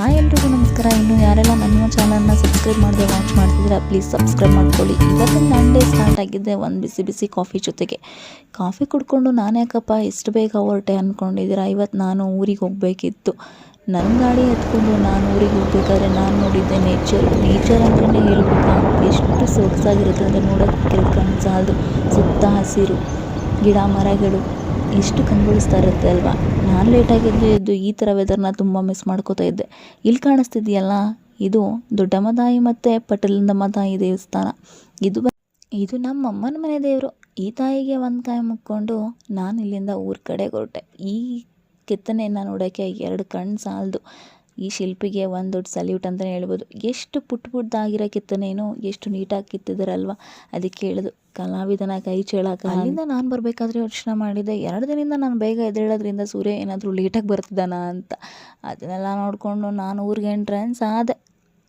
Hi ಎಲ್ರಿಗೂ ನಮಸ್ಕಾರ. ಇನ್ನು ಯಾರೆಲ್ಲ ನನ್ನ ಚಾನಲ್ನ ಸಬ್ಸ್ಕ್ರೈಬ್ ಮಾಡಿದೆ ವಾಚ್ ಮಾಡ್ತಿದ್ದೀರಾ ಪ್ಲೀಸ್ ಸಬ್ಸ್ಕ್ರೈಬ್ ಮಾಡ್ಕೊಳ್ಳಿ. ಇವತ್ತು ನನ್ನ ಡೇ ಸ್ಟಾರ್ಟ್ ಆಗಿದೆ ಒಂದು ಬಿಸಿ ಬಿಸಿ ಕಾಫಿ ಜೊತೆಗೆ. ಕಾಫಿ ಕುಡ್ಕೊಂಡು ನಾನು ಯಾಕಪ್ಪ ಎಷ್ಟು ಬೇಗ ಹೊರಟೆ ಅಂದ್ಕೊಂಡಿದ್ದೀರಾ ಇವತ್ತು ನಾನು ಊರಿಗೆ ಹೋಗಬೇಕಿತ್ತು. ನನ್ನ ಗಾಡಿ ಎತ್ಕೊಂಡು ನಾನು ಊರಿಗೆ ಹೋಗ್ಬೇಕಾದ್ರೆ ನಾನು ನೋಡಿದ್ದೆ ನೇಚರ್ ನೇಚರ್ ಅಂದ್ರೇ ಹೇಳ್ಬೇಕಾ? ಎಷ್ಟು ಸೊಗಸಾಗಿರುತ್ತೆ ಅಂದರೆ ನೋಡೋಕ್ಕೆ ಕಣ್ಣು ಸುತ್ತ ಹಸಿರು ಗಿಡ ಮರಗಳು. ಎಷ್ಟು ಕಂಗೊಳಿಸ್ತಾ ಇರುತ್ತೆ ಅಲ್ವಾ? ನಾನು ಲೇಟಾಗಿ ಎದ್ದು ಎದ್ದು ಈ ಥರ ವೆದರ್ನ ತುಂಬ ಮಿಸ್ ಮಾಡ್ಕೋತಾ ಇದ್ದೆ. ಇಲ್ಲಿ ಕಾಣಿಸ್ತಿದೆಯಲ್ಲ? ಇದು ದೊಡ್ಡಮ್ಮ ತಾಯಿ ಮತ್ತು ಪಟಲದಮ್ಮ ತಾಯಿ ದೇವಸ್ಥಾನ. ಇದು ಇದು ನಮ್ಮ ಅಮ್ಮನ ಮನೆ ದೇವರು. ಈ ತಾಯಿಗೆ ಒಂದು ಕಾಯಿ ಮುಕ್ಕೊಂಡು ನಾನು ಇಲ್ಲಿಂದ ಊರ ಕಡೆಗೆ ಹೊರಟೆ. ಈ ಕೆತ್ತನೆಯನ್ನು ನೋಡೋಕ್ಕೆ ಎರಡು ಕಣ್ಣು ಸಾಲದು. ಈ ಶಿಲ್ಪಿಗೆ ಒಂದು ದೊಡ್ಡ ಸಲ್ಯೂಟ್ ಅಂತಲೇ ಹೇಳ್ಬೋದು. ಎಷ್ಟು ಪುಟ್ಟ ಪುಟ್ಟದಾಗಿರೋ ಕಿತ್ತನೇನೋ ಎಷ್ಟು ನೀಟಾಗಿ ಕೆತ್ತಿದಾರಲ್ವ? ಅದಕ್ಕೆ ಹೇಳೋದು, ಕಲಾವಿದನ ಕೈ ಅಲ್ಲಿಂದ ನಾನು ಬರಬೇಕಾದ್ರೆ ಯೋಚನೆ ಮಾಡಿದೆ, ಎರಡು ದಿನದಿಂದ ನಾನು ಬೇಗ ಎದ್ದೇಳೋದ್ರಿಂದ ಸೂರ್ಯ ಏನಾದರೂ ಲೇಟಾಗಿ ಬರ್ತಿದ್ದಾನ ಅಂತ. ಅದನ್ನೆಲ್ಲ ನೋಡಿಕೊಂಡು ನಾನು ಊರಿಗೆ ಎಂಟ್ರೆನ್ಸ್ ಆದೆ.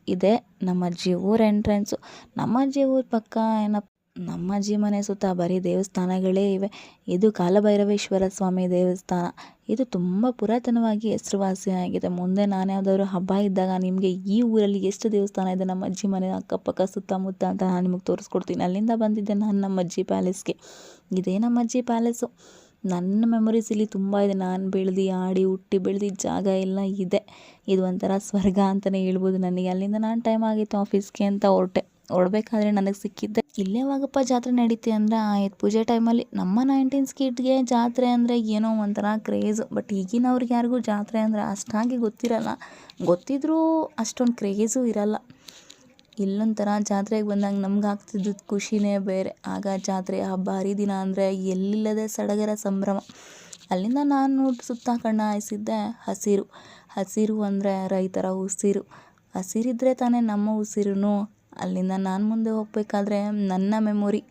ಇದೆ, ನಮ್ಮ ಅಜ್ಜಿ ಊರ ಎಂಟ್ರೆನ್ಸು ನಮ್ಮ ಅಜ್ಜಿ ಊರ ಪಕ್ಕ ಏನಪ್ಪ, ನಮ್ಮ ಅಜ್ಜಿ ಮನೆ ಸುತ್ತ ಬರೀ ದೇವಸ್ಥಾನಗಳೇ ಇವೆ. ಇದು ಕಾಲಭೈರವೇಶ್ವರ ಸ್ವಾಮಿ ದೇವಸ್ಥಾನ. ಇದು ತುಂಬ ಪುರಾತನವಾಗಿ ಹೆಸರುವಾಸಿಯಾಗಿದೆ. ಮುಂದೆ ನಾನು ಯಾವುದಾದ್ರು ಹಬ್ಬ ಇದ್ದಾಗ ನಿಮಗೆ ಈ ಊರಲ್ಲಿ ಎಷ್ಟು ದೇವಸ್ಥಾನ ಇದೆ, ನಮ್ಮ ಅಜ್ಜಿ ಮನೆ ಅಕ್ಕಪಕ್ಕ, ಸುತ್ತಮುತ್ತ ಅಂತ ನಾನು ನಿಮಗೆ ತೋರಿಸ್ಕೊಡ್ತೀನಿ. ಅಲ್ಲಿಂದ ಬಂದಿದ್ದೆ ನಾನು ನಮ್ಮ ಅಜ್ಜಿ ಪ್ಯಾಲೇಸ್ಗೆ ಇದೇ ನಮ್ಮ ಅಜ್ಜಿ ಪ್ಯಾಲೇಸು ನನ್ನ ಮೆಮೊರೀಸ್ ಇಲ್ಲಿ ತುಂಬ ಇದೆ. ನಾನು ಬೆಳೆದು, ಆಡಿ, ಹುಟ್ಟಿ, ಬೆಳೆದು ಜಾಗ ಎಲ್ಲ ಇದೆ. ಇದು ಒಂಥರ ಸ್ವರ್ಗ ಅಂತಲೇ ಹೇಳ್ಬೋದು ನನಗೆ. ಅಲ್ಲಿಂದ ನಾನು ಟೈಮ್ ಆಗಿತ್ತು ಆಫೀಸ್ಗೆ ಅಂತ ಹೊರಟೆ. ಹೊರಡ್ಬೇಕಾದ್ರೆ ನನಗೆ ಸಿಕ್ಕಿದ್ದೆ ಇಲ್ಲೇ ಯಾವಾಗಪ್ಪ ಜಾತ್ರೆ ನಡೀತೆ ಅಂದರೆ ಆಯ್ತು ಪೂಜೆ ಟೈಮಲ್ಲಿ ನಮ್ಮ ನೈನ್ಟೀನ್ ಸ್ಕಿಟ್ಗೆ ಜಾತ್ರೆ ಅಂದರೆ ಏನೋ ಒಂಥರ ಕ್ರೇಜ್ ಬಟ್ ಈಗಿನವ್ರಿಗೆ ಯಾರಿಗೂ ಜಾತ್ರೆ ಅಂದರೆ ಅಷ್ಟಾಗಿ ಗೊತ್ತಿರಲ್ಲ. ಗೊತ್ತಿದ್ರೂ ಅಷ್ಟೊಂದು ಕ್ರೇಜು ಇರಲ್ಲ. ಇಲ್ಲೊಂಥರ ಜಾತ್ರೆಗೆ ಬಂದಾಗ ನಮ್ಗೆ ಆಗ್ತಿದ್ದು ಖುಷಿನೇ ಬೇರೆ. ಆಗ ಜಾತ್ರೆ ಹಬ್ಬ ಹರಿದಿನ ಅಂದರೆ ಎಲ್ಲಿಲ್ಲದೆ ಸಡಗರ ಸಂಭ್ರಮ. ಅಲ್ಲಿಂದ ನಾನು ಸುತ್ತ ಕಣ್ಣ ಹಾಯಿಸಿದ್ದೆ ಹಸಿರು. ಹಸಿರು ಅಂದರೆ ರೈತರ ಉಸಿರು. ಹಸಿರಿದ್ರೆ ತಾನೇ ನಮ್ಮ ಉಸಿರು ಅಲ್ಲಿಂದ ನಾನು ಮುಂದೆ ಹೋಗಬೇಕಾದ್ರೆ ನನ್ನ ಮೆಮೊರಿ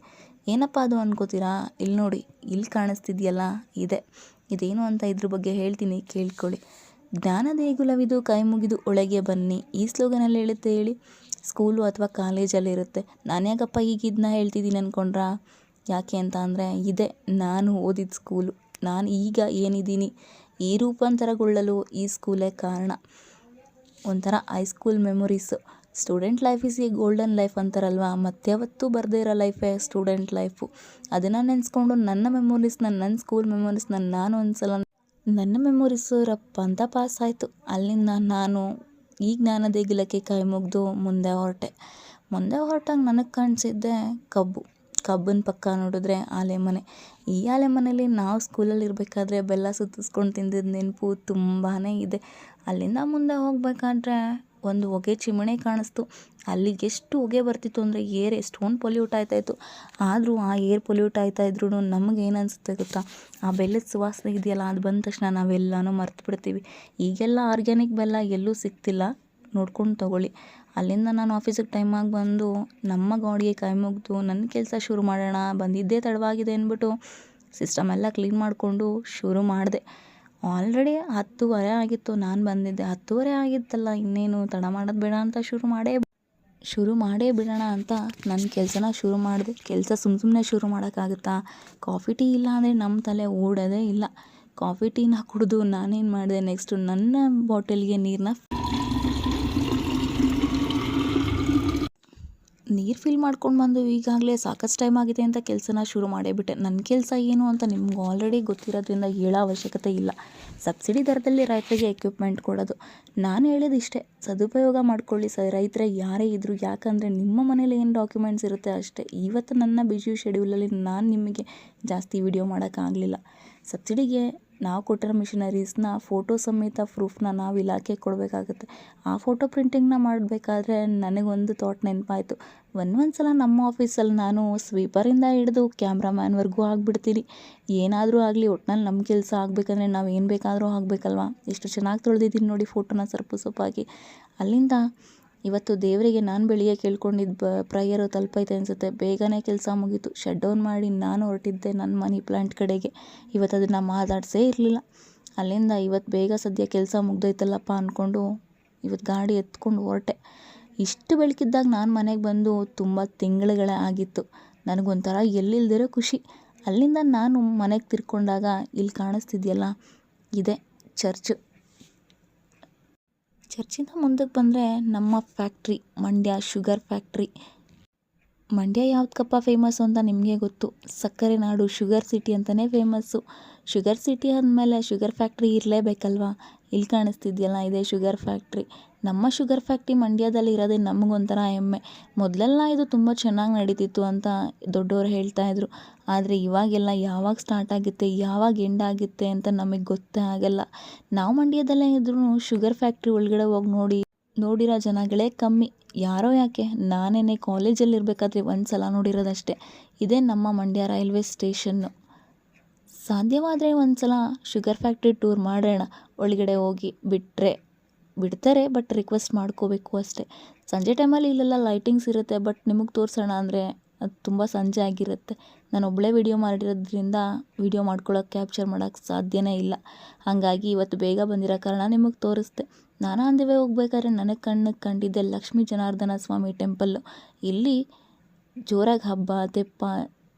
ಏನಪ್ಪ ಅದು ಅನ್ಕೋತೀರಾ? ಇಲ್ಲಿ ನೋಡಿ ಇಲ್ಲಿ ಕಾಣಿಸ್ತಿದೆಯಲ್ಲ? ಇದೆ. ಇದೇನು ಅಂತ ಇದ್ರ ಬಗ್ಗೆ ಹೇಳ್ತೀನಿ, ಕೇಳ್ಕೊಳ್ಳಿ. ಜ್ಞಾನ ದೇಗುಲವಿದು ಕೈ ಮುಗಿದು ಒಳಗೆ ಬನ್ನಿ. ಈ ಸ್ಲೋಗನಲ್ಲಿ ಹೇಳುತ್ತೆ ಹೇಳಿ ಸ್ಕೂಲು ಅಥವಾ ಕಾಲೇಜಲ್ಲಿ ಇರುತ್ತೆ. ನಾನು ಯಾಕಪ್ಪ ಈಗ ಇದನ್ನ ಹೇಳ್ತಿದ್ದೀನಿ ಅಂದ್ಕೊಂಡ್ರಾ ಯಾಕೆ ಅಂತ ಅಂದರೆ, ಇದೆ, ನಾನು ಓದಿದ ಸ್ಕೂಲು ನಾನು ಈಗ ಏನಿದ್ದೀನಿ, ಈ ರೂಪಾಂತರಗೊಳ್ಳಲು ಈ ಸ್ಕೂಲೇ ಕಾರಣ. ಒಂಥರ high school memories student life is a golden life ಅಂತಾರಲ್ವ? ಮತ್ತಾವತ್ತೂ ಬರದೇ ಇರೋ ಲೈಫೇ ಸ್ಟೂಡೆಂಟ್ ಲೈಫು. ಅದನ್ನು ನೆನೆಸ್ಕೊಂಡು ನನ್ನ ಮೆಮೊರೀಸ್ನ ನನ್ನ ಸ್ಕೂಲ್ ಮೆಮೊರೀಸ್ನ ನಾನು ಒಂದ್ಸಲ ನನ್ನ ಮೆಮೊರೀಸು ರಪ್ಪ ಅಂತ ಪಾಸ್ ಆಯಿತು. ಅಲ್ಲಿಂದ ನಾನು ಈ ಜ್ಞಾನ ದೇಗಿಲಕ್ಕೆ ಕೈ ಮುಗಿದು ಮುಂದೆ ಹೊರಟೆ. ಮುಂದೆ ಹೊರಟಾಗ ನನಗೆ ಕಾಣಿಸಿದ್ದೆ ಕಬ್ಬು. ಕಬ್ಬನ ಪಕ್ಕ ನೋಡಿದ್ರೆ ಆಲೆ ಮನೆ ಈ ಆಲೆ ಮನೆಯಲ್ಲಿ ನಾವು ಸ್ಕೂಲಲ್ಲಿ ಇರಬೇಕಾದ್ರೆ ಬೆಲ್ಲ ಸುತ್ತಿಸ್ಕೊಂಡು ತಿಂದಿದ್ದ ನೆನಪು ತುಂಬಾ ಇದೆ. ಅಲ್ಲಿಂದ ಮುಂದೆ ಹೋಗ್ಬೇಕಾದ್ರೆ ಒಂದು ಹೊಗೆ ಚಿಮಣೆ ಕಾಣಿಸ್ತು. ಅಲ್ಲಿಗೆ ಎಷ್ಟು ಹೊಗೆ ಬರ್ತಿತ್ತು ಅಂದರೆ ಏರ್ ಎಷ್ಟೊಂದು ಪೊಲ್ಯೂಟ್ ಆಯ್ತಾಯಿತ್ತು ಆದರೂ ಆ ಏರ್ ಪೊಲ್ಯೂಟ್ ಆಯ್ತಾ ಇದ್ರೂ ನಮಗೆ ಏನು ಅನಿಸುತ್ತೆ ಗೊತ್ತಾ? ಆ ಬೆಲ್ಲದ ಸುವಾಸನೆ ಇದೆಯಲ್ಲ, ಅದು ಬಂದ ತಕ್ಷಣ ನಾವೆಲ್ಲನೂ ಮರ್ತು ಬಿಡ್ತೀವಿ. ಈಗೆಲ್ಲ ಆರ್ಗ್ಯಾನಿಕ್ ಬೆಲ್ಲ ಎಲ್ಲೂ ಸಿಗ್ತಿಲ್ಲ. ನೋಡ್ಕೊಂಡು ತೊಗೊಳ್ಳಿ. ಅಲ್ಲಿಂದ ನಾನು ಆಫೀಸಿಗೆ ಟೈಮಾಗಿ ಬಂದು ನಮ್ಮ ಗಾಡಿಗೆ ಕೈ ಮುಗಿದು ನನ್ನ ಕೆಲಸ ಶುರು ಮಾಡೋಣ, ಬಂದಿದ್ದೇ ತಡವಾಗಿದೆ ಅಂದ್ಬಿಟ್ಟು ಸಿಸ್ಟಮ್ ಎಲ್ಲ ಕ್ಲೀನ್ ಮಾಡಿಕೊಂಡು ಶುರು ಮಾಡಿದೆ. ಆಲ್ರೆಡಿ ಹತ್ತುವರೆ ಆಗಿತ್ತು, ನಾನು ಬಂದಿದ್ದೆ. ಹತ್ತುವರೆ ಆಗಿತ್ತಲ್ಲ, ಇನ್ನೇನು ತಡ ಮಾಡೋದು ಬೇಡ ಅಂತ ಶುರು ಮಾಡೇ ಶುರು ಮಾಡೇ ಬಿಡೋಣ ಅಂತ ನನ್ನ ಕೆಲಸನ ಶುರು ಮಾಡಿದೆ. ಕೆಲಸ ಸುಮ್ಮ ಸುಮ್ಮನೆ ಶುರು ಮಾಡೋಕ್ಕಾಗುತ್ತಾ? ಕಾಫಿ ಟೀ ಇಲ್ಲ ಅಂದರೆ ನಮ್ಮ ತಲೆ ಓಡೋದೇ ಇಲ್ಲ. ಕಾಫಿ ಟೀನ ಕುಡಿದು ನಾನೇನು ಮಾಡಿದೆ? ನೆಕ್ಸ್ಟು ನನ್ನ ಬಾಟಲ್ಗೆ ನೀರನ್ನ ನೀರು ಫಿಲ್ ಮಾಡ್ಕೊಂಡು ಬಂದು ಈಗಾಗಲೇ ಸಾಕಷ್ಟು ಟೈಮ್ ಆಗಿದೆ ಅಂತ ಕೆಲಸನ ಶುರು ಮಾಡೇ ಬಿಟ್ಟೆ. ನನ್ನ ಕೆಲಸ ಏನು ಅಂತ ನಿಮ್ಗೆ ಆಲ್ರೆಡಿ ಗೊತ್ತಿರೋದ್ರಿಂದ ಹೇಳೋ ಅವಶ್ಯಕತೆ ಇಲ್ಲ. ಸಬ್ಸಿಡಿ ದರದಲ್ಲಿ ರೈತರಿಗೆ ಎಕ್ವಿಪ್ಮೆಂಟ್ ಕೊಡೋದು. ನಾನು ಹೇಳಿದ ಇಷ್ಟೇ. ಸದುಪಯೋಗ ಮಾಡ್ಕೊಳ್ಳಿ ಸ, ರೈತರೇ ಯಾರೇ ಇದ್ದರೂ ಯಾಕಂದರೆ ನಿಮ್ಮ ಮನೇಲಿ ಏನು ಡಾಕ್ಯುಮೆಂಟ್ಸ್ ಇರುತ್ತೆ ಅಷ್ಟೇ. ಇವತ್ತು ನನ್ನ ಬಿಜಿ ಶೆಡ್ಯೂಲಲ್ಲಿ ನಾನು ನಿಮಗೆ ಜಾಸ್ತಿ ವಿಡಿಯೋ ಮಾಡೋಕ್ಕಾಗಲಿಲ್ಲ ಸಬ್ಸಿಡಿಗೆ ನಾವು ಕೊಟ್ಟಿರೋ ಮಿಷನರೀಸ್ನ ಫೋಟೋ ಸಮೇತ ಪ್ರೂಫ್ನ ನಾವು ಇಲಾಖೆಗೆ ಕೊಡಬೇಕಾಗುತ್ತೆ. ಆ ಫೋಟೋ ಪ್ರಿಂಟಿಂಗ್ನ ಮಾಡಬೇಕಾದ್ರೆ ನನಗೊಂದು ಥಾಟ್ ನೆನಪಾಯಿತು. ಒಂದೊಂದು ಸಲ ನಮ್ಮ ಆಫೀಸಲ್ಲಿ ನಾನು ಸ್ವೀಪರಿಂದ ಹಿಡಿದು ಕ್ಯಾಮ್ರಾಮ್ಯಾನ್ವರೆಗೂ ಆಗಿಬಿಡ್ತೀನಿ. ಏನಾದರೂ ಆಗಲಿ ಒಟ್ನಲ್ಲಿ ನಮ್ಮ ಕೆಲಸ ಆಗಬೇಕಂದ್ರೆ ನಾವು ಏನು ಬೇಕಾದರೂ ಆಗಬೇಕಲ್ವಾ? ಎಷ್ಟು ಚೆನ್ನಾಗಿ ತೊಳೆದಿದ್ದೀನಿ ನೋಡಿ ಫೋಟೋನ ಸರ್ಪು ಸೊಪ್ಪಾಗಿ ಅಲ್ಲಿಂದ ಇವತ್ತು ದೇವರಿಗೆ ನಾನು ಬೆಳಿಗ್ಗೆ ಕೇಳ್ಕೊಂಡಿದ್ದ ಬ ಪ್ರಯರು ತಲುಪೈತೆ ಅನಿಸುತ್ತೆ. ಬೇಗನೆ ಕೆಲಸ ಮುಗೀತು. ಶಟ್ ಡೌನ್ ಮಾಡಿ ನಾನು ಹೊರಟಿದ್ದೆ ನನ್ನ ಮನಿ ಪ್ಲ್ಯಾಂಟ್ ಕಡೆಗೆ. ಇವತ್ತು ಅದನ್ನು ಮಾತಾಡಿಸೇ ಇರಲಿಲ್ಲ. ಅಲ್ಲಿಂದ ಇವತ್ತು ಬೇಗ ಸದ್ಯ ಕೆಲಸ ಮುಗ್ದೈತಲ್ಲಪ್ಪ ಅಂದ್ಕೊಂಡು ಇವತ್ತು ಗಾಡಿ ಎತ್ಕೊಂಡು ಹೊರಟೆ. ಇಷ್ಟು ಬೆಳಕಿದ್ದಾಗ ನಾನು ಮನೆಗೆ ಬಂದು ತುಂಬ ತಿಂಗಳುಗಳೇ ಆಗಿತ್ತು. ನನಗೊಂಥರ ಎಲ್ಲಿಲ್ದಿರೋ ಖುಷಿ. ಅಲ್ಲಿಂದ ನಾನು ಮನೆಗೆ ತಿರ್ಕೊಂಡಾಗ ಇಲ್ಲಿ ಕಾಣಿಸ್ತಿದ್ಯಲ್ಲ? ಇದೆ ಚರ್ಚು ಚರ್ಚಿಂದ ಮುಂದಕ್ಕೆ ಬಂದರೆ ನಮ್ಮ factory, Mandya sugar factory. Mandya ಯಾವ್ದಕ್ಕಪ್ಪ famous ಅಂತ ನಿಮಗೆ ಗೊತ್ತು? ಸಕ್ಕರೆ ನಾಡು, ಶುಗರ್ ಸಿಟಿ ಅಂತಲೇ ಫೇಮಸ್ಸು ಶುಗರ್ ಸಿಟಿ ಅಂದಮೇಲೆ ಶುಗರ್ ಫ್ಯಾಕ್ಟ್ರಿ ಇರಲೇಬೇಕಲ್ವಾ? ಇಲ್ಲಿ ಕಾಣಿಸ್ತಿದೆಯಲ್ಲ, ಇದೇ ಶುಗರ್ ಫ್ಯಾಕ್ಟ್ರಿ. ನಮ್ಮ ಶುಗರ್ ಫ್ಯಾಕ್ಟ್ರಿ ಮಂಡ್ಯದಲ್ಲಿ ಇರೋದೇ ನಮಗೊಂಥರ ಹೆಮ್ಮೆ. ಮೊದಲೆಲ್ಲ ಇದು ತುಂಬ ಚೆನ್ನಾಗಿ ನಡೀತಿತ್ತು ಅಂತ ದೊಡ್ಡವರು ಹೇಳ್ತಾಯಿದ್ರು ಆದರೆ ಇವಾಗೆಲ್ಲ ಯಾವಾಗ ಸ್ಟಾರ್ಟ್ ಆಗುತ್ತೆ, ಯಾವಾಗ ಎಂಡ್ ಆಗುತ್ತೆ ಅಂತ ನಮಗೆ ಗೊತ್ತೇ ಆಗಲ್ಲ. ನಾವು ಮಂಡ್ಯದಲ್ಲೇ ಇದ್ರೂ ಶುಗರ್ ಫ್ಯಾಕ್ಟ್ರಿ ಒಳಗಡೆ ಹೋಗಿ ನೋಡಿ, ನೋಡಿರೋ ಜನಗಳೇ ಕಮ್ಮಿ. ಯಾರೋ ಯಾಕೆ, ನಾನೇನೆ ಕಾಲೇಜಲ್ಲಿ ಇರಬೇಕಾದ್ರೆ ಒಂದು ಸಲ ನೋಡಿರೋದಷ್ಟೇ. ಇದೇ ನಮ್ಮ ಮಂಡ್ಯ ರೈಲ್ವೆ ಸ್ಟೇಷನ್ನು. ಸಾಧ್ಯವಾದರೆ ಒಂದು ಸಲ ಶುಗರ್ ಫ್ಯಾಕ್ಟ್ರಿ ಟೂರ್ ಮಾಡೋಣ, ಒಳಗಡೆ ಹೋಗಿ ಬಿಟ್ಟರೆ ಬಿಡ್ತಾರೆ ಬಟ್ ರಿಕ್ವೆಸ್ಟ್ ಮಾಡ್ಕೋಬೇಕು ಅಷ್ಟೇ. ಸಂಜೆ ಟೈಮಲ್ಲಿ ಇಲ್ಲೆಲ್ಲ ಲೈಟಿಂಗ್ಸ್ ಇರುತ್ತೆ ಬಟ್ ನಿಮಗೆ ತೋರಿಸೋಣ ಅಂದರೆ ಅದು ತುಂಬ ಸಂಜೆ ಆಗಿರುತ್ತೆ. ನಾನು ಒಬ್ಬಳೇ ವಿಡಿಯೋ ಮಾಡಿರೋದ್ರಿಂದ ವಿಡಿಯೋ ಮಾಡ್ಕೊಳ್ಳೋಕೆ ಕ್ಯಾಪ್ಚರ್ ಮಾಡೋಕ್ಕೆ ಸಾಧ್ಯನೇ ಇಲ್ಲ. ಹಾಗಾಗಿ ಇವತ್ತು ಬೇಗ ಬಂದಿರೋ ಕಾರಣ ನಿಮಗೆ ತೋರಿಸ್ತೆ ನಾನು ಅಂದಿವೆ ಹೋಗ್ಬೇಕಾದ್ರೆ ನನಗೆ ಕಣ್ಣಿಗೆ ಕಂಡಿದ್ದೆ ಲಕ್ಷ್ಮೀ ಜನಾರ್ದನ ಸ್ವಾಮಿ ಟೆಂಪಲ್ಲು ಇಲ್ಲಿ ಜೋರಾಗಿ ಹಬ್ಬ ತೆಪ್ಪ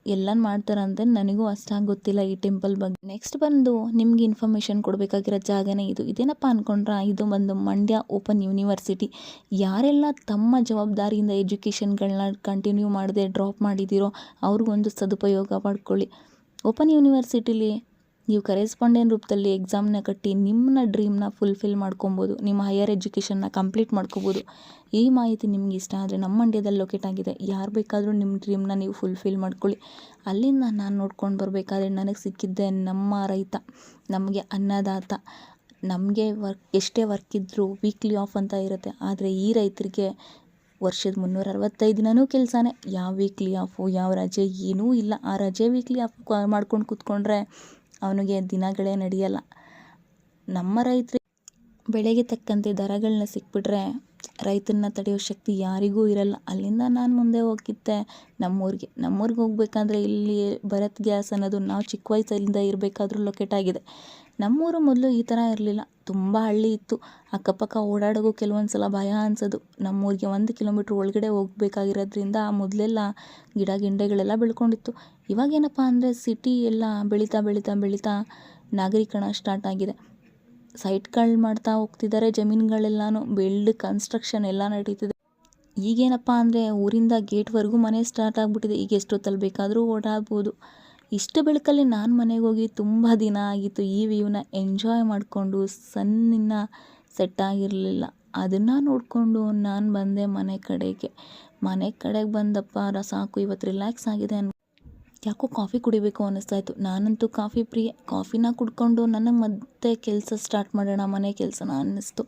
ಎಲ್ಲನ ಮಾಡ್ತಾರಂತೆ ನನಗೂ ಅಷ್ಟಾಗಿ ಗೊತ್ತಿಲ್ಲ ಈ ಟೆಂಪಲ್ ಬಗ್ಗೆ. ನೆಕ್ಸ್ಟ್ ಬಂದು ನಿಮ್ಗೆ ಇನ್ಫಾರ್ಮೇಶನ್ ಕೊಡಬೇಕಾಗಿರೋ ಜಾಗನೇ ಇದು. ಇದೇನಪ್ಪ ಅಂದ್ಕೊಂಡ್ರೆ ಇದು ಬಂದು ಮಂಡ್ಯ ಓಪನ್ ಯೂನಿವರ್ಸಿಟಿ ಯಾರೆಲ್ಲ ತಮ್ಮ ಜವಾಬ್ದಾರಿಯಿಂದ ಎಜುಕೇಷನ್ಗಳನ್ನ ಕಂಟಿನ್ಯೂ ಮಾಡದೆ ಡ್ರಾಪ್ ಮಾಡಿದ್ದೀರೋ ಅವ್ರಿಗೊಂದು ಸದುಪಯೋಗ ಪಡ್ಕೊಳ್ಳಿ. ಓಪನ್ ಯೂನಿವರ್ಸಿಟಿಲಿ ನೀವು ಕರೆಸ್ಪಾಂಡೆಂಟ್ ರೂಪದಲ್ಲಿ ಎಕ್ಸಾಮ್ನ ಕಟ್ಟಿ ನಿಮ್ಮನ್ನ ಡ್ರೀಮ್ನ ಫುಲ್ಫಿಲ್ ಮಾಡ್ಕೊಬೋದು, ನಿಮ್ಮ ಹೈಯರ್ ಎಜುಕೇಷನ್ನ ಕಂಪ್ಲೀಟ್ ಮಾಡ್ಕೋಬೋದು. ಈ ಮಾಹಿತಿ ನಿಮ್ಗೆ ಇಷ್ಟ ಆದರೆ ನಮ್ಮ ಮಂಡ್ಯದಲ್ಲಿ ಲೊಕೇಟ್ ಆಗಿದೆ. ಯಾರು ಬೇಕಾದರೂ ನಿಮ್ಮ ಡ್ರೀಮ್ನ ನೀವು ಫುಲ್ಫಿಲ್ ಮಾಡ್ಕೊಳ್ಳಿ. ಅಲ್ಲಿಂದ ನಾನು ನೋಡ್ಕೊಂಡು ಬರಬೇಕಾದ್ರೆ ನನಗೆ ಸಿಕ್ಕಿದ್ದೆ ನಮ್ಮ ರೈತ, ನಮಗೆ ಅನ್ನದಾತ. ನಮಗೆ ವರ್ಕ್ ಎಷ್ಟೇ ವರ್ಕ್ ಇದ್ದರೂ ವೀಕ್ಲಿ ಆಫ್ ಅಂತ ಇರುತ್ತೆ. ಆದರೆ ಈ ರೈತರಿಗೆ ವರ್ಷದ ಮುನ್ನೂರ ಅರವತ್ತೈದು ದಿನವೂ ಕೆಲಸನೇ. ಯಾವ ವೀಕ್ಲಿ ಆಫು ಯಾವ ರಜೆ ಏನೂ ಇಲ್ಲ. ಆ ರಜೆ ವೀಕ್ಲಿ ಆಫ್ ಮಾಡ್ಕೊಂಡು ಕೂತ್ಕೊಂಡ್ರೆ ಅವನಿಗೆ ದಿನಗಳೇ ನಡೆಯಲ್ಲ. ನಮ್ಮ ರೈತರು ಬೆಳೆಗೆ ತಕ್ಕಂತೆ ದರಗಳನ್ನ ಸಿಕ್ಬಿಟ್ರೆ ರೈತನ ತಡೆಯೋ ಶಕ್ತಿ ಯಾರಿಗೂ ಇರಲ್ಲ. ಅಲ್ಲಿಂದ ನಾನು ಮುಂದೆ ಹೋಗಿದ್ದೆ ನಮ್ಮೂರಿಗೆ ನಮ್ಮೂರಿಗೆ ಹೋಗ್ಬೇಕಂದ್ರೆ ಇಲ್ಲಿ ಭರತ್ ಗ್ಯಾಸ್ ಅನ್ನೋದು ನಾವು ಚಿಕ್ಕ ವಯಸ್ಸಲ್ಲಿಂದ ಇರಬೇಕಾದ್ರೂ ಲೊಕೇಟ್ ಆಗಿದೆ. ನಮ್ಮೂರು ಮೊದಲು ಈ ಥರ ಇರಲಿಲ್ಲ. ತುಂಬ ಹಳ್ಳಿ ಇತ್ತು. ಅಕ್ಕಪಕ್ಕ ಓಡಾಡೋಕ್ಕೂ ಕೆಲವೊಂದು ಸಲ ಭಯ ಅನ್ಸೋದು. ನಮ್ಮೂರಿಗೆ ಒಂದು ಕಿಲೋಮೀಟ್ರ್ ಒಳಗಡೆ ಹೋಗ್ಬೇಕಾಗಿರೋದ್ರಿಂದ ಮೊದಲೆಲ್ಲ ಗಿಡ ಗಿಂಡೆಗಳೆಲ್ಲ ಬೆಳ್ಕೊಂಡಿತ್ತು. ಇವಾಗೇನಪ್ಪ ಅಂದರೆ ಸಿಟಿ ಎಲ್ಲ ಬೆಳೀತಾ ಬೆಳೀತಾ ಬೆಳೀತಾ ನಾಗರೀಕರಣ ಸ್ಟಾರ್ಟ್ ಆಗಿದೆ. ಸೈಟ್ಗಳು ಮಾಡ್ತಾ ಹೋಗ್ತಿದ್ದಾರೆ ಜಮೀನುಗಳೆಲ್ಲನೂ. ಬಿಲ್ಡ್ ಕನ್ಸ್ಟ್ರಕ್ಷನ್ ಎಲ್ಲ ನಡೀತಿದೆ. ಈಗೇನಪ್ಪ ಅಂದರೆ ಊರಿಂದ ಗೇಟ್ವರೆಗೂ ಮನೆ ಸ್ಟಾರ್ಟ್ ಆಗಿಬಿಟ್ಟಿದೆ. ಈಗ ಎಷ್ಟೊತ್ತಲ್ಲಿ ಬೇಕಾದರೂ ಓಡಾಡ್ಬೋದು. ಇಷ್ಟು ಬೆಳಕಲ್ಲಿ ನಾನು ಮನೆಗೆ ಹೋಗಿ ತುಂಬ ದಿನ ಆಗಿತ್ತು. ಈ ವ್ಯೂನ ಎಂಜಾಯ್ ಮಾಡಿಕೊಂಡು ಸನ್ನಿನ ಸೆಟ್ ಆಗಿರಲಿಲ್ಲ. ಅದನ್ನು ನೋಡಿಕೊಂಡು ನಾನು ಬಂದೆ ಮನೆ ಕಡೆಗೆ. ಮನೆ ಕಡೆಗೆ ಬಂದಪ್ಪ ರ ಸಾಕು ಇವತ್ತು ರಿಲ್ಯಾಕ್ಸ್ ಆಗಿದೆ ಅನ್. ಯಾಕೋ ಕಾಫಿ ಕುಡಿಬೇಕು ಇತ್ತು. ನಾನಂತೂ ಕಾಫಿ ಪ್ರಿಯ, ಕಾಫಿನ ಕುಡ್ಕೊಂಡು ನನಗೆ ಮತ್ತೆ ಕೆಲಸ ಸ್ಟಾರ್ಟ್ ಮಾಡೋಣ, ಮನೆ ಕೆಲಸನ ಅನ್ನಿಸ್ತು.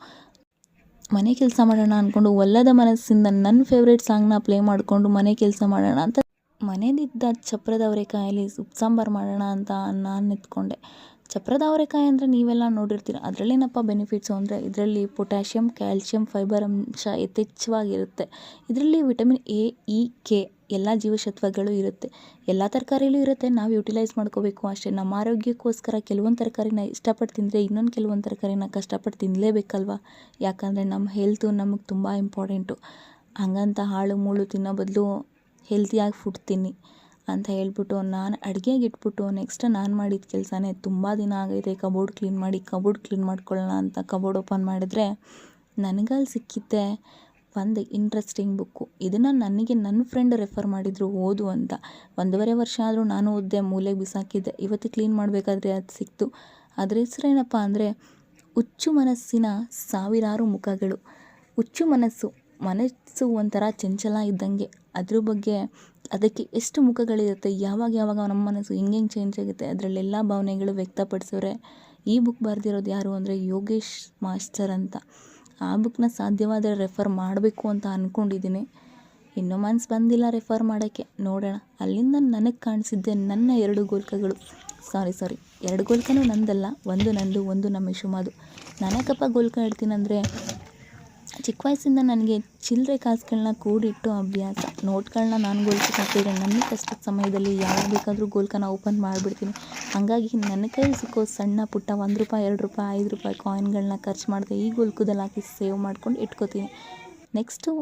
ಮನೆ ಕೆಲಸ ಮಾಡೋಣ ಅಂದ್ಕೊಂಡು ಒಲ್ಲದ ಮನಸ್ಸಿಂದ ನನ್ನ ಫೇವ್ರೇಟ್ ಸಾಂಗ್ನ ಪ್ಲೇ ಮಾಡಿಕೊಂಡು ಮನೆ ಕೆಲಸ ಮಾಡೋಣ ಅಂತ ಮನೇಲಿದ್ದ ಚಪ್ರದ ಅವರೆಕಾಯಲ್ಲಿ ಉಪ್ಪು ಸಾಂಬಾರು ಮಾಡೋಣ ಅಂತ ನಾನು ನಿಂತ್ಕೊಂಡೆ. ಚಪ್ರದ ಅವರೆಕಾಯಿ ಅಂದರೆ ನೀವೆಲ್ಲ ನೋಡಿರ್ತೀರ. ಅದರಲ್ಲೇನಪ್ಪ ಬೆನಿಫಿಟ್ಸು ಅಂದರೆ ಇದರಲ್ಲಿ ಪೊಟ್ಯಾಷಿಯಮ್ ಕ್ಯಾಲ್ಶಿಯಂ ಫೈಬರ್ ಅಂಶ ಯಥೇಚ್ಛವಾಗಿರುತ್ತೆ. ಇದರಲ್ಲಿ ವಿಟಮಿನ್ ಎ ಇ ಕೆ ಎಲ್ಲ ಜೀವಸತ್ವಗಳು ಇರುತ್ತೆ. ಎಲ್ಲ ತರಕಾರಿಯಲ್ಲೂ ಇರುತ್ತೆ. ನಾವು ಯುಟಿಲೈಸ್ ಮಾಡ್ಕೋಬೇಕು ಅಷ್ಟೇ. ನಮ್ಮ ಆರೋಗ್ಯಕ್ಕೋಸ್ಕರ ಕೆಲವೊಂದು ತರಕಾರಿನ ಇಷ್ಟಪಟ್ಟು ತಿಂದರೆ ಇನ್ನೊಂದು ಕೆಲವೊಂದು ತರಕಾರಿನ ಕಷ್ಟಪಟ್ಟು ತಿನ್ನಲೇಬೇಕಲ್ವ ಯಾಕಂದರೆ ನಮ್ಮ ಹೆಲ್ತು ನಮಗೆ ತುಂಬ ಇಂಪಾರ್ಟೆಂಟು ಹಂಗಂತ ಹಾಳು, ಮೂಳು ತಿನ್ನೋ ಬದಲು ಹೆಲ್ತಿಯಾಗಿ ಫುಡ್ ತಿನ್ನಿ ಅಂತ ಹೇಳ್ಬಿಟ್ಟು ನಾನು ಅಡುಗೆಗೆ ಇಟ್ಬಿಟ್ಟು ನೆಕ್ಸ್ಟ್ ನಾನು ಮಾಡಿದ ಕೆಲಸನೇ ತುಂಬ ದಿನ ಆಗೈತೆ. ಕಬೋರ್ಡ್ ಕ್ಲೀನ್ ಮಾಡಿ, ಕಬೋರ್ಡ್ ಕ್ಲೀನ್ ಮಾಡ್ಕೊಳ್ಳೋಣ ಅಂತ ಕಬೋರ್ಡ್ ಓಪನ್ ಮಾಡಿದ್ರೆ ನನಗಲ್ಲಿ ಸಿಕ್ಕಿದ್ದೆ ಒಂದು ಇಂಟ್ರೆಸ್ಟಿಂಗ್ ಬುಕ್ಕು ಇದನ್ನು ನನಗೆ ನನ್ನ ಫ್ರೆಂಡ್ ರೆಫರ್ ಮಾಡಿದರು, ಓದು ಅಂತ. ಒಂದೂವರೆ ವರ್ಷ ಆದರೂ ನಾನು ಓದಿದೆ, ಮೂಲೆಗೆ ಬಿಸಾಕಿದ್ದೆ. ಇವತ್ತು ಕ್ಲೀನ್ ಮಾಡಬೇಕಾದ್ರೆ ಅದು ಸಿಕ್ತು. ಅದ್ರ ಹೆಸರೇನಪ್ಪ ಅಂದರೆ, ಹುಚ್ಚು ಮನಸ್ಸಿನ ಸಾವಿರಾರು ಮುಖಗಳು. ಹುಚ್ಚು ಮನಸ್ಸು ಮನಸ್ಸು ಒಂಥರ ಚಂಚಲ ಇದ್ದಂಗೆ ಅದ್ರ ಬಗ್ಗೆ ಅದಕ್ಕೆ ಎಷ್ಟು ಮುಖಗಳಿರುತ್ತೆ, ಯಾವಾಗ ಯಾವಾಗ ನಮ್ಮ ಮನಸ್ಸು ಹೆಂಗೆ ಹೆಂಗೆ ಚೇಂಜ್ ಆಗುತ್ತೆ ಅದರಲ್ಲೆಲ್ಲ ಭಾವನೆಗಳು ವ್ಯಕ್ತಪಡಿಸೋರೆ. ಈ ಬುಕ್ ಬರೆದಿರೋದು ಯಾರು ಅಂದರೆ ಯೋಗೇಶ್ ಮಾಸ್ಟರ್ ಅಂತ. ಆ ಬುಕ್ನ ಸಾಧ್ಯವಾದರೆ ರೆಫರ್ ಮಾಡಬೇಕು ಅಂತ ಅಂದ್ಕೊಂಡಿದ್ದೀನಿ ಇನ್ನೂ ಮನ್ಸು ಬಂದಿಲ್ಲ ರೆಫರ್ ಮಾಡೋಕ್ಕೆ. ನೋಡೋಣ. ಅಲ್ಲಿಂದ ನನಗೆ ಕಾಣಿಸಿದ್ದೆ ನನ್ನ ಎರಡು ಗೋಲ್ಕಗಳು. ಸಾರಿ ಸಾರಿ ಎರಡು ಗೋಲ್ಕನೂ ನಂದಲ್ಲ. ಒಂದು ನಂದು, ಒಂದು ನಮ್ಮ ಶುಮಾದು ನನಗಪ್ಪ ಗೋಲ್ಕ ಹೇಳ್ತೀನಂದರೆ ಚಿಕ್ಕ ವಯಸ್ಸಿಂದ ನನಗೆ ಚಿಲ್ಲರೆ ಕಾಸುಗಳನ್ನ ಕೂಡಿಟ್ಟು ಅಭ್ಯಾಸ ನೋಟ್ಗಳನ್ನ ನಾನು ಹಾಕಿದ್ರೆ ನನ್ನ ಕಷ್ಟದ ಸಮಯದಲ್ಲಿ ಯಾವಾಗ ಬೇಕಾದರೂ ಗೋಲ್ಕನ ಓಪನ್ ಮಾಡಿಬಿಡ್ತೀನಿ. ಹಾಗಾಗಿ ನನ್ನ ಕೈ ಸಿಕ್ಕೋ ಸಣ್ಣ ಪುಟ್ಟ ಒಂದು ರೂಪಾಯಿ, ಎರಡು ರೂಪಾಯಿ, ಐದು ರೂಪಾಯಿ ಕಾಯಿನ್ಗಳನ್ನ ಖರ್ಚು ಮಾಡಿದೆ ಈ ಗೋಲ್ಕದಲ್ಲಿ ಹಾಕಿ ಸೇವ್ ಮಾಡ್ಕೊಂಡು ಇಟ್ಕೋತೀನಿ. ನೆಕ್ಸ್ಟು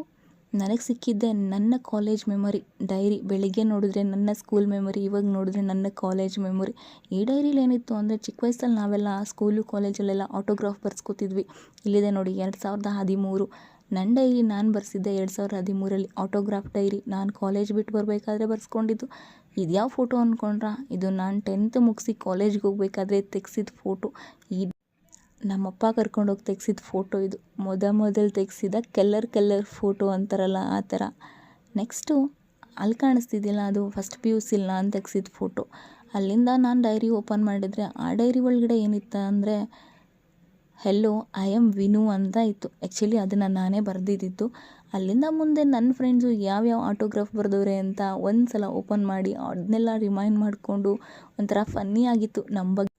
ನನಗೆ ಸಿಕ್ಕಿದ್ದೆ ನನ್ನ ಕಾಲೇಜ್ ಮೆಮೊರಿ ಡೈರಿ ಬೆಳಿಗ್ಗೆ ನೋಡಿದ್ರೆ ನನ್ನ ಸ್ಕೂಲ್ ಮೆಮೊರಿ ಇವಾಗ ನೋಡಿದ್ರೆ ನನ್ನ ಕಾಲೇಜ್ ಮೆಮೊರಿ ಈ ಡೈರಿಲಿ ಏನಿತ್ತು ಅಂದರೆ ಚಿಕ್ಕ ವಯಸ್ಸಲ್ಲಿ ನಾವೆಲ್ಲ ಸ್ಕೂಲು ಕಾಲೇಜಲ್ಲೆಲ್ಲ ಆಟೋಗ್ರಾಫ್ ಬರ್ಸ್ಕೊತಿದ್ವಿ. ಇಲ್ಲಿದೆ ನೋಡಿ ಎರಡು ಸಾವಿರದ ಹದಿಮೂರು. ನನ್ನ ಡೈರಿ ನಾನು ಬರ್ಸಿದ್ದೆ ಎರಡು ಸಾವಿರದ ಹದಿಮೂರಲ್ಲಿ. ಆಟೋಗ್ರಾಫ್ ಡೈರಿ ನಾನು ಕಾಲೇಜ್ ಬಿಟ್ಟು ಬರಬೇಕಾದ್ರೆ ಬರ್ಸ್ಕೊಂಡಿದ್ದು. ಇದ್ಯಾವ ಫೋಟೋ ಅಂದ್ಕೊಂಡ್ರಾ ಇದು ನಾನು ಟೆಂತ್ ಮುಗಿಸಿ ಕಾಲೇಜ್ಗೆ ಹೋಗ್ಬೇಕಾದ್ರೆ ತೆಗೆಸಿದ ಫೋಟೋ ಈ ನಮ್ಮಪ್ಪ ಕರ್ಕೊಂಡೋಗಿ ತೆಗ್ಸಿದ ಫೋಟೋ ಇದು. ಮೊದ ಮೊದಲು ತೆಗೆಸಿದ ಕಲ್ಲರ್ ಕಲ್ಲರ್ ಫೋಟೋ ಅಂತಾರಲ್ಲ ಆ ಥರ ನೆಕ್ಸ್ಟು ಅಲ್ಲಿ ಕಾಣಿಸ್ತಿದ್ದಿಲ್ಲ ಅದು ಫಸ್ಟ್ ಪಿ ಯು ಸಿಲಿ ನಾನು ತೆಗ್ಸಿದ ಫೋಟೋ ಅಲ್ಲಿಂದ ನಾನು ಡೈರಿ ಓಪನ್ ಮಾಡಿದರೆ ಆ ಡೈರಿ ಒಳಗಡೆ ಏನಿತ್ತು ಅಂದರೆ ಹೆಲೋ ಐ ಆಮ್ ವಿನು ಅಂತ ಇತ್ತು. ಆ್ಯಕ್ಚುಲಿ ಅದನ್ನು ನಾನೇ ಬರೆದಿದ್ದಿತ್ತು ಅಲ್ಲಿಂದ ಮುಂದೆ ನನ್ನ ಫ್ರೆಂಡ್ಸು ಯಾವ್ಯಾವ ಆಟೋಗ್ರಾಫ್ ಬರೆದವ್ರೆ ಅಂತ ಒಂದು ಸಲ ಓಪನ್ ಮಾಡಿ ಅದನ್ನೆಲ್ಲ ರಿಮೈಂಡ್ ಮಾಡಿಕೊಂಡು ಒಂಥರ ಫನ್ನಿ ಆಗಿತ್ತು. ನಮ್ಮ ಬಗ್ಗೆ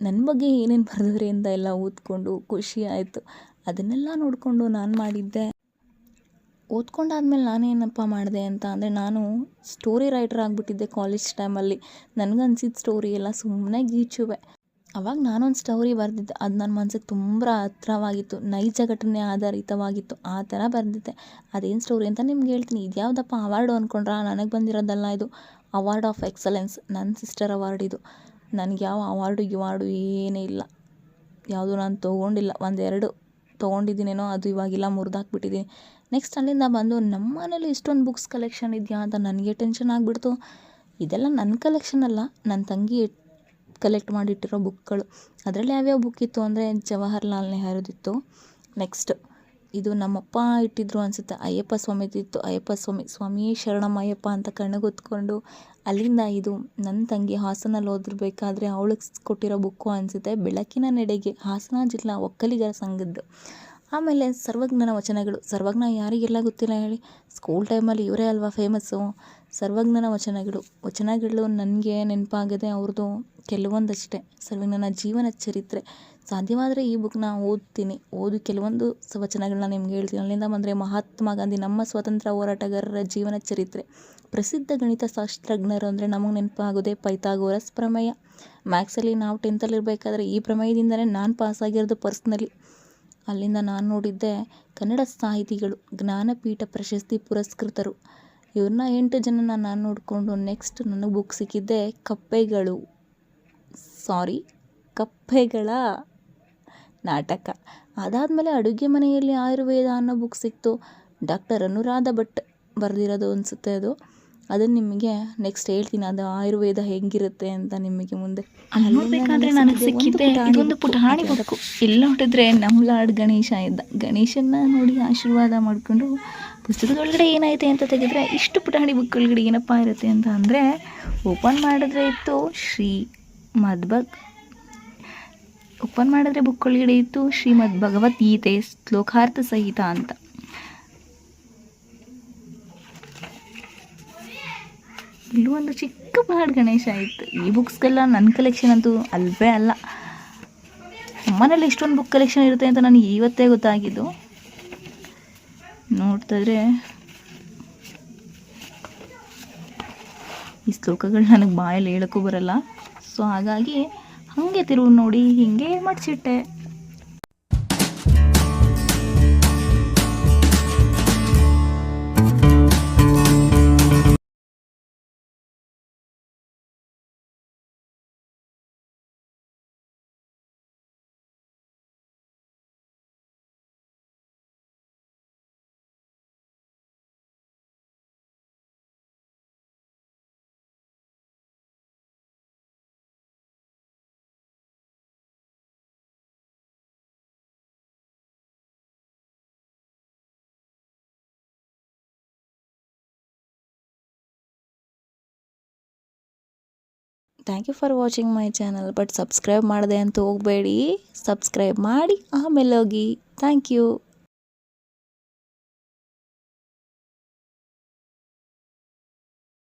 ನನ್ನ ಬಗ್ಗೆ ಏನೇನು ಬರೆದವ್ರೆ ಅಂತ ಎಲ್ಲ ಓದ್ಕೊಂಡು ಖುಷಿ ಆಯಿತು. ಅದನ್ನೆಲ್ಲ ನೋಡಿಕೊಂಡು ನಾನು ಮಾಡಿದ್ದೆ. ಓದ್ಕೊಂಡಾದ್ಮೇಲೆ ನಾನೇನಪ್ಪ ಮಾಡಿದೆ ಅಂತ ಅಂದರೆ ನಾನು ಸ್ಟೋರಿ ರೈಟರ್ ಆಗಿಬಿಟ್ಟಿದ್ದೆ ಕಾಲೇಜ್ ಟೈಮಲ್ಲಿ ನನಗನ್ಸಿದ ಸ್ಟೋರಿ ಎಲ್ಲ ಸುಮ್ಮನೆ ಗೀಚುವೆ. ಅವಾಗ ನಾನೊಂದು ಸ್ಟೋರಿ ಬರೆದಿದ್ದೆ. ಅದು ನನ್ನ ಮನಸ್ಸಿಗೆ ತುಂಬ ಹತ್ರವಾಗಿತ್ತು. ನೈಜ ಘಟನೆ ಆಧಾರಿತವಾಗಿತ್ತು. ಆ ಥರ ಬರೆದಿದ್ದೆ. ಅದೇನು ಸ್ಟೋರಿ ಅಂತ ನಿಮ್ಗೆ ಹೇಳ್ತೀನಿ. ಇದ್ಯಾವುದಪ್ಪ ಅವಾರ್ಡು ಅಂದ್ಕೊಂಡ್ರಾ ನನಗೆ ಬಂದಿರೋದಲ್ಲ ಇದು. ಅವಾರ್ಡ್ ಆಫ್ ಎಕ್ಸಲೆನ್ಸ್ ನನ್ನ ಸಿಸ್ಟರ್ ಅವಾರ್ಡ್ ಇದು. ನನಗೆ ಯಾವ ಅವಾರ್ಡು ಗಿವಾರ್ಡು ಏನೂ ಇಲ್ಲ. ಯಾವುದು ನಾನು ತೊಗೊಂಡಿಲ್ಲ. ಒಂದೆರಡು ತೊಗೊಂಡಿದ್ದೀನೇನೋ ಅದು ಇವಾಗಿಲ್ಲ, ಮುರಿದಾಕ್ಬಿಟ್ಟಿದ್ದೀನಿ. ನೆಕ್ಸ್ಟ್ ಅಲ್ಲಿಂದ ಬಂದು ನಮ್ಮ ಮನೇಲಿ ಇಷ್ಟೊಂದು ಬುಕ್ಸ್ ಕಲೆಕ್ಷನ್ ಇದೆಯಾ ಅಂತ ನನಗೆ ಟೆನ್ಷನ್ ಆಗಿಬಿಡ್ತು. ಇದೆಲ್ಲ ನನ್ನ ಕಲೆಕ್ಷನ್ ಅಲ್ಲ, ನನ್ನ ತಂಗಿ ಕಲೆಕ್ಟ್ ಮಾಡಿಟ್ಟಿರೋ ಬುಕ್ಗಳು ಅದರಲ್ಲಿ ಯಾವ್ಯಾವ ಬುಕ್ ಇತ್ತು ಅಂದರೆ ಜವಾಹರ್ಲಾಲ್ ನೆಹರುದಿತ್ತು. ನೆಕ್ಸ್ಟ್ ಇದು ನಮ್ಮಪ್ಪ ಇಟ್ಟಿದ್ರು ಅನಿಸುತ್ತೆ. ಅಯ್ಯಪ್ಪ ಸ್ವಾಮಿದಿತ್ತು ಅಯ್ಯಪ್ಪ ಸ್ವಾಮಿ ಸ್ವಾಮಿಯೇ ಶರಣಮ್ಮ ಅಯ್ಯಪ್ಪ ಅಂತ ಕಣ್ಣಿಗೊತ್ಕೊಂಡು ಅಲ್ಲಿಂದ ಇದು ನನ್ನ ತಂಗಿ ಹಾಸನಲ್ಲಿ ಓದಿರ್ಬೇಕಾದ್ರೆ ಅವಳಿಗೆ ಕೊಟ್ಟಿರೋ ಬುಕ್ಕು ಅನಿಸುತ್ತೆ. ಬೆಳಕಿನ ನೆಡೆಗೆ ಹಾಸನ ಜಿಲ್ಲಾ ಒಕ್ಕಲಿಗರ ಸಂಘದ್ದು. ಆಮೇಲೆ ಸರ್ವಜ್ಞನ ವಚನಗಳು. ಸರ್ವಜ್ಞ ಯಾರಿಗೆಲ್ಲ ಗೊತ್ತಿಲ್ಲ ಹೇಳಿ. ಸ್ಕೂಲ್ ಟೈಮಲ್ಲಿ ಇವರೇ ಅಲ್ವಾ ಫೇಮಸ್ಸು ಸರ್ವಜ್ಞನ ವಚನಗಳು. ವಚನಗಳು ನನಗೆ ನೆನಪಾಗಿದೆ ಅವ್ರದ್ದು ಕೆಲವೊಂದಷ್ಟೇ. ಸರ್ವಜ್ಞನ ಜೀವನ ಚರಿತ್ರೆ. ಸಾಧ್ಯವಾದರೆ ಈ ಬುಕ್ನ ಓದ್ತೀನಿ. ಓದು ಕೆಲವೊಂದು ವಚನಗಳನ್ನ ನಿಮ್ಗೆ ಹೇಳ್ತೀನಿ. ಅಲ್ಲಿಂದ ಬಂದರೆ ಮಹಾತ್ಮ ಗಾಂಧಿ ನಮ್ಮ ಸ್ವಾತಂತ್ರ್ಯ ಹೋರಾಟಗಾರರ ಜೀವನ ಚರಿತ್ರೆ. ಪ್ರಸಿದ್ಧ ಗಣಿತ ಶಾಸ್ತ್ರಜ್ಞರು ಅಂದರೆ ನಮಗೆ ನೆನಪಾಗೋದೇ ಪೈಥಾಗೋರಸ್ ಪ್ರಮೇಯ. ಮ್ಯಾಕ್ಸಲ್ಲಿ ನಾವು ಟೆಂತಲ್ಲಿರಬೇಕಾದ್ರೆ ಈ ಪ್ರಮೇಯದಿಂದಲೇ ನಾನು ಪಾಸಾಗಿರೋದು ಪರ್ಸ್ನಲಿ ಅಲ್ಲಿಂದ ನಾನು ನೋಡಿದ್ದೆ ಕನ್ನಡ ಸಾಹಿತಿಗಳು, ಜ್ಞಾನಪೀಠ ಪ್ರಶಸ್ತಿ ಪುರಸ್ಕೃತರು. ಇವ್ರನ್ನ ಎಂಟು ಜನನ ನಾನು ನೋಡಿಕೊಂಡು ನೆಕ್ಸ್ಟ್ ನನಗೆ ಬುಕ್ ಸಿಕ್ಕಿದ್ದೆ ಕಪ್ಪೆಗಳು. ಸಾರಿ ಕಪ್ಪೆಗಳ ನಾಟಕ. ಅದಾದಮೇಲೆ ಅಡುಗೆ ಮನೆಯಲ್ಲಿ ಆಯುರ್ವೇದ ಅನ್ನೋ ಬುಕ್ ಸಿಕ್ತು. ಡಾಕ್ಟರ್ ಅನುರಾಧ ಭಟ್ ಬರೆದಿರೋದು ಅನಿಸುತ್ತೆ ಅದು. ಅದನ್ನು ನಿಮಗೆ ನೆಕ್ಸ್ಟ್ ಹೇಳ್ತೀನಿ. ಅದು ಆಯುರ್ವೇದ ಹೆಂಗಿರುತ್ತೆ ಅಂತ ನಿಮಗೆ ಮುಂದೆ. ನೋಡ್ಬೇಕಾದ್ರೆ ನನಗೆ ಸಿಕ್ಕಿದೆ ಇದೊಂದು ಪುಟಾಣಿ ಬುಕ್ ಎಲ್ಲ ಹೊಟ್ಟಿದ್ರೆ ನಮ್ಮ ಲಾಡ್ ಗಣೇಶ ಇದ್ದ. ಗಣೇಶನ್ನ ನೋಡಿ ಆಶೀರ್ವಾದ ಮಾಡಿಕೊಂಡು ಪುಸ್ತಕದೊಳಗಡೆ ಏನಾಯಿತು ಏನೈತೆ ಅಂತ ತೆಗೆದ್ರೆ ಇಷ್ಟು ಪುಟಾಣಿ ಬುಕ್ ಒಳಗಡೆ ಏನಪ್ಪ ಇರುತ್ತೆ ಅಂತ ಅಂದರೆ ಓಪನ್ ಮಾಡಿದ್ರೆ ಇತ್ತು ಶ್ರೀ ಮದ್ಭಗ್ ಓಪನ್ ಮಾಡಿದ್ರೆ ಬುಕ್ ಒಳಗಡೆ ಇತ್ತು. ಶ್ರೀಮದ್ ಭಗವದ್ಗೀತೆ ಶ್ಲೋಕಾರ್ಥ ಸಹಿತ ಅಂತ. ಇಲ್ಲೂ ಒಂದು ಚಿಕ್ಕ ಬಾಡ್ ಗಣೇಶ ಇತ್ತು. ಈ ಬುಕ್ಸ್ಗೆಲ್ಲ ನನ್ನ ಕಲೆಕ್ಷನ್ ಅಂತೂ ಅಲ್ವೇ ಅಲ್ಲ. ನಮ್ಮನೇಲಿ ಇಷ್ಟೊಂದು ಬುಕ್ ಕಲೆಕ್ಷನ್ ಇರುತ್ತೆ ಅಂತ ನನಗೆ ಇವತ್ತೇ ಗೊತ್ತಾಗಿದ್ದು. ನೋಡ್ತಾ ಇದ್ರೆ ಈ ಶ್ಲೋಕಗಳು ನನಗೆ ಬಾಯಲ್ಲಿ ಹೇಳೋಕ್ಕೂ ಬರಲ್ಲ. ಸೊ ಹಾಗಾಗಿ ಹಾಗೆ ತಿರುವು ನೋಡಿ ಹಿಂಗೆ ಮಡ್ಚಿಟ್ಟೆ thank you for watching my channel but subscribe ಮಾಡದೆ ಅಂತ ಹೋಗಬೇಡಿ. ಸಬ್ಸ್ಕ್ರೈಬ್ ಮಾಡಿ, ಆಮೇಲೆ ಹೋಗಿ. Thank you